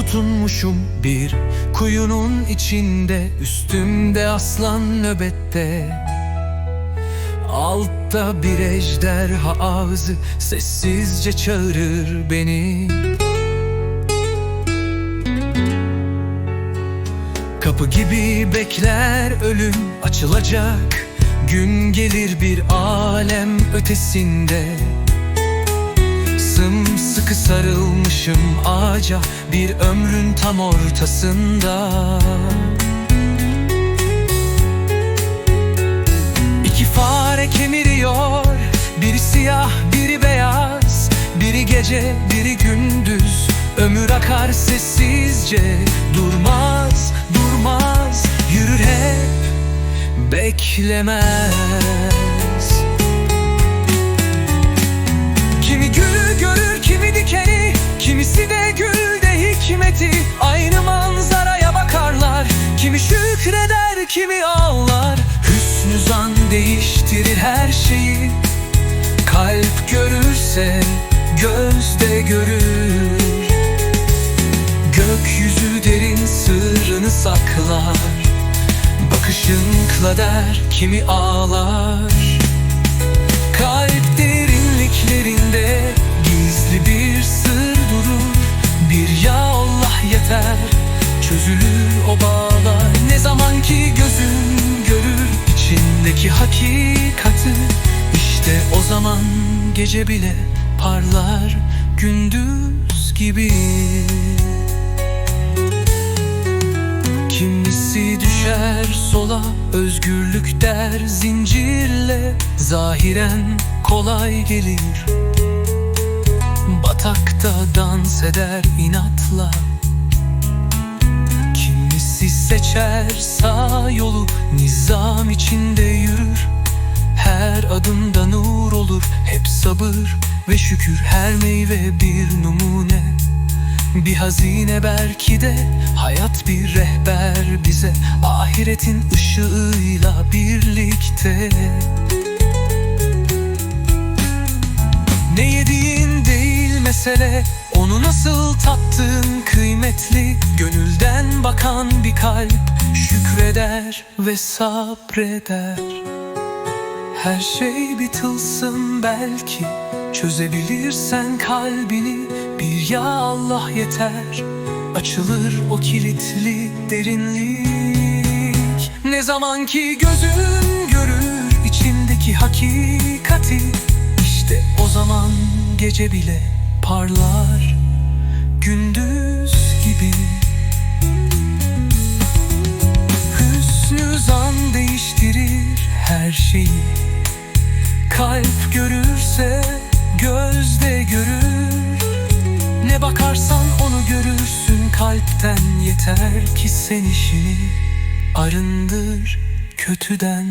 tutunmuşum bir kuyunun içinde Üstümde aslan nöbette. Altta bir ejderha ağzı Sessizce çağırır beni. Kapı gibi bekler ölüm açılacak. Gün gelir bir alem ötesinde Sımsıkı sarılmışım ağaca Bir ömrün tam ortasında. İki fare kemiriyor Biri siyah biri beyaz. Biri gece biri gündüz Ömür akar sessizce. Durmaz durmaz Yürür hep Beklemez kimi ağlar. Hüsnü zan değiştirir her şeyi. Kalp görürse göz de görür. Gökyüzü derin sırrını saklar. Bakışın der kimi ağlar. Kalp derinliklerinde içindeki hakikati? İşte o zaman gece bile parlar gündüz gibi. Kimisi düşer sola özgürlük der zincirle. Zahiren kolay gelir. Batakta dans eder inatla Seçer sağ yolu nizam içinde yürür. Her adımda nur olur hep sabır ve şükür. Her meyve bir numune. Bir hazine belki de hayat bir rehber bize. Ahiretin ışığıyla birlikte. Ne yediğin değil mesele Onu nasıl tattığın kıymetli? Gönülden bakan bir kalp Şükreder ve sabreder. Her şey bir tılsım belki. Çözebilirsen kalbini Bir ya Allah yeter. Açılır o kilitli derinlik. Ne zaman ki gözün görür içindeki hakikati İşte o zaman gece bile parlar Gündüz gibi. Hüsnü zan değiştirir her şeyi. Kalp görürse göz de görür. Ne bakarsan onu görürsün kalpten Yeter ki sen işini arındır kötüden